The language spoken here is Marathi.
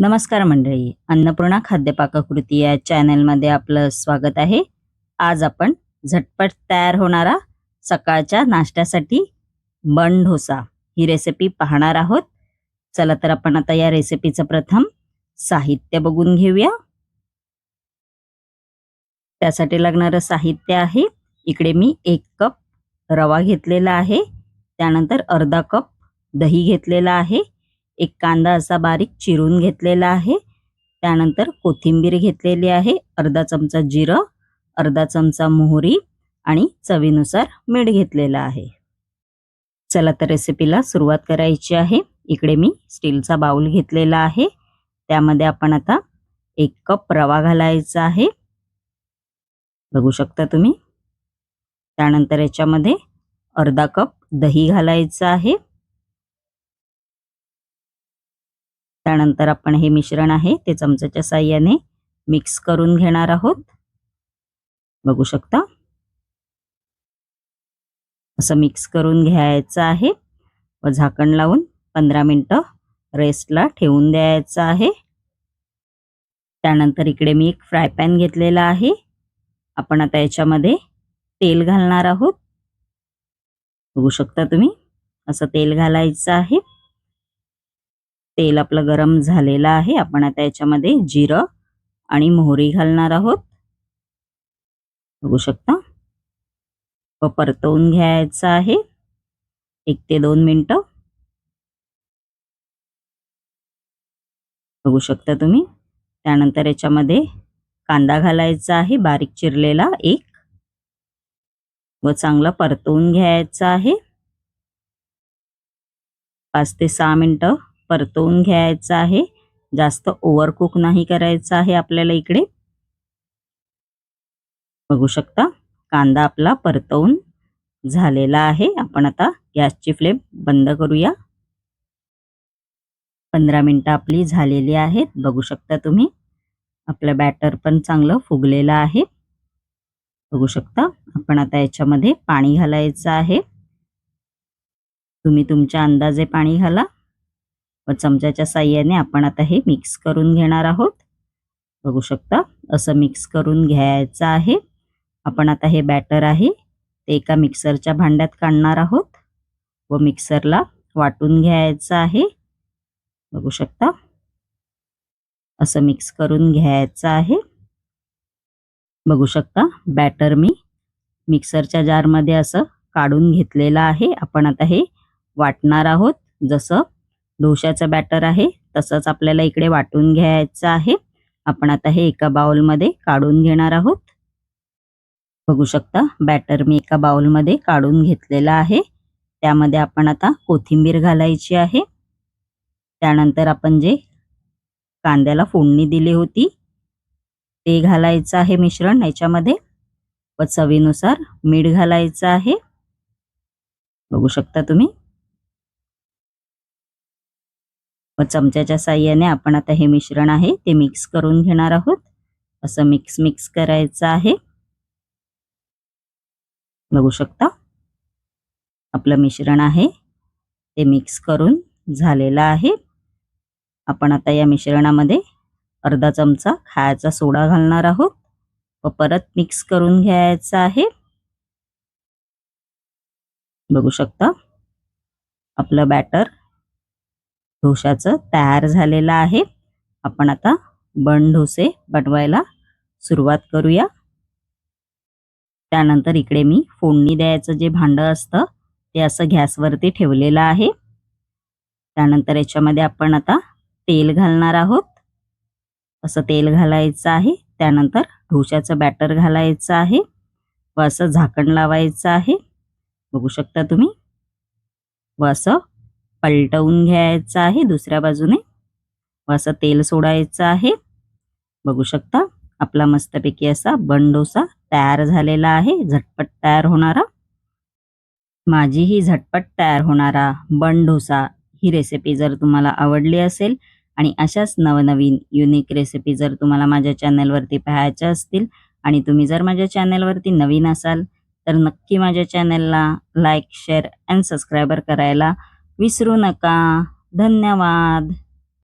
नमस्कार मंडळी अन्नपूर्णा खाद्यपाककृती या चॅनलमध्ये आपलं स्वागत आहे. आज आपण झटपट तयार होणारा सकाळच्या नाश्त्यासाठी बन ढोसा ही रेसिपी पाहणार आहोत. चला तर आपण आता या रेसिपीचं प्रथम साहित्य बघून घेऊया. त्यासाठी लागणारं साहित्य आहे. इकडे मी एक कप रवा घेतलेला आहे. त्यानंतर अर्धा कप दही घेतलेला आहे. एक कांदा असा बारीक चिरून घेतलेला आहे. त्यानंतर कोथिंबीर घेतलेली आहे. अर्धा चमचा जिरं अर्धा चमचा मोहरी आणि चवीनुसार मीठ घेतलेलं आहे. चला तर रेसिपीला सुरुवात करायची आहे. इकडे मी स्टीलचा बाउल घेतलेला आहे. त्यामध्ये आपण आता एक कप रवा घालायचा आहे. बघू शकता तुम्ही? त्यानंतर याच्यामध्ये अर्धा कप दही घालायचं आहे. त्यानंतर आपण हे मिश्रण आहे ते चमच्याच्या साह्याने मिक्स करून घेणार आहोत. बघू शकता? असं मिक्स करून घ्यायचं आहे. व झाकण लावून पंधरा मिनटं रेस्टला ठेवून द्यायचं आहे. त्यानंतर इकडे मी एक फ्राय पॅन घेतलेला आहे. आपण आता याच्यामध्ये तेल घालणार आहोत. बघू शकता तुम्ही? असं तेल घालायचं आहे. तेल आपलं गरम झालेलं आहे. आपण आता याच्यामध्ये जिरं आणि मोहरी घालणार आहोत. बघू शकता? व परतवून घ्यायचं आहे. एक ते दोन मिनटं. बघू शकता तुम्ही? त्यानंतर याच्यामध्ये कांदा घालायचा आहे बारीक चिरलेला एक. व चांगला परतवून घ्यायचा आहे. पाच ते सहा मिनटं. परतवून घ्यायचं आहे. जास्त ओव्हरकुक नाही करायचं आहे आपल्याला इकडे. बघू शकता कांदा आपला परतवून झालेला आहे. आपण आता गॅसची फ्लेम बंद करूया. पंधरा मिनटं आपली झालेली आहेत. बघू शकता तुम्ही आपलं बॅटर पण चांगलं फुगलेलं आहे. बघू शकता आपण आता याच्यामध्ये पाणी घालायचं आहे. तुम्ही तुमच्या अंदाजे पाणी घाला. व चमच्याच्या साह्याने आपण आता हे मिक्स करून घेणार आहोत. बघू शकता असं मिक्स करून घ्यायचं आहे. आपण आता हे बॅटर आहे ते एका मिक्सरच्या भांड्यात काढणार आहोत. व मिक्सरला वाटून घ्यायचं आहे. बघू शकता असं मिक्स करून घ्यायचं आहे. बघू शकता बॅटर मी मिक्सरच्या जारमध्ये असं काढून घेतलेलं आहे. आपण आता हे वाटणार आहोत जसं डोशाचं बॅटर आहे. तसंच आपल्याला इकडे वाटून घ्यायचं आहे. आपण आता हे एका बाउलमध्ये काढून घेणार आहोत. बघू शकता बॅटर मी एका बाउलमध्ये काढून घेतलेला आहे. त्यामध्ये आपण आता कोथिंबीर घालायची आहे. त्यानंतर आपण जे कांद्याला फोडणी दिली होती ते घालायचं आहे मिश्रण याच्यामध्ये. व चवीनुसार मीठ घालायचं आहे. बघू शकता तुम्ही. व चमच्याच्या साह्याने आपण आता हे मिश्रण आहे ते मिक्स करून घेणार आहोत. असं मिक्स मिक्स करायचं आहे. बघू शकता? आपलं मिश्रण आहे ते मिक्स करून झालेलं आहे. आपण आता या मिश्रणामध्ये अर्धा चमचा खायचा सोडा घालणार आहोत. व परत मिक्स करून घ्यायचं आहे. बघू शकता? आपलं बॅटर डोशाचं तयार झालेलं आहे. आपण आता बन डोसे बनवायला सुरुवात करूया. त्यानंतर इकडे मी फोडणी द्यायचं जे भांडं असतं ते असं गॅसवरती ठेवलेलं आहे. त्यानंतर याच्यामध्ये आपण आता तेल घालणार आहोत. असं तेल घालायचं आहे. त्यानंतर डोशाचं बॅटर घालायचं आहे व असं झाकण लावायचं आहे. बघू शकता तुम्ही? व असं पलटवून घ्यायचं आहे दुसऱ्या बाजूने. व असं तेल सोडायचं आहे. बघू शकता आपला मस्तपैकी असा बन डोसा तयार झालेला आहे झटपट तयार होणारा. माझी ही झटपट तयार होणारा बन डोसा ही रेसिपी जर तुम्हाला आवडली असेल आणि अशाच नवनवीन युनिक रेसिपी जर तुम्हाला माझ्या चॅनलवरती पाहायच्या असतील आणि तुम्ही जर माझ्या चॅनलवरती नवीन असाल तर नक्की माझ्या चॅनलला लाईक शेअर अँड सबस्क्रायबर करायला विसरू नका. धन्यवाद.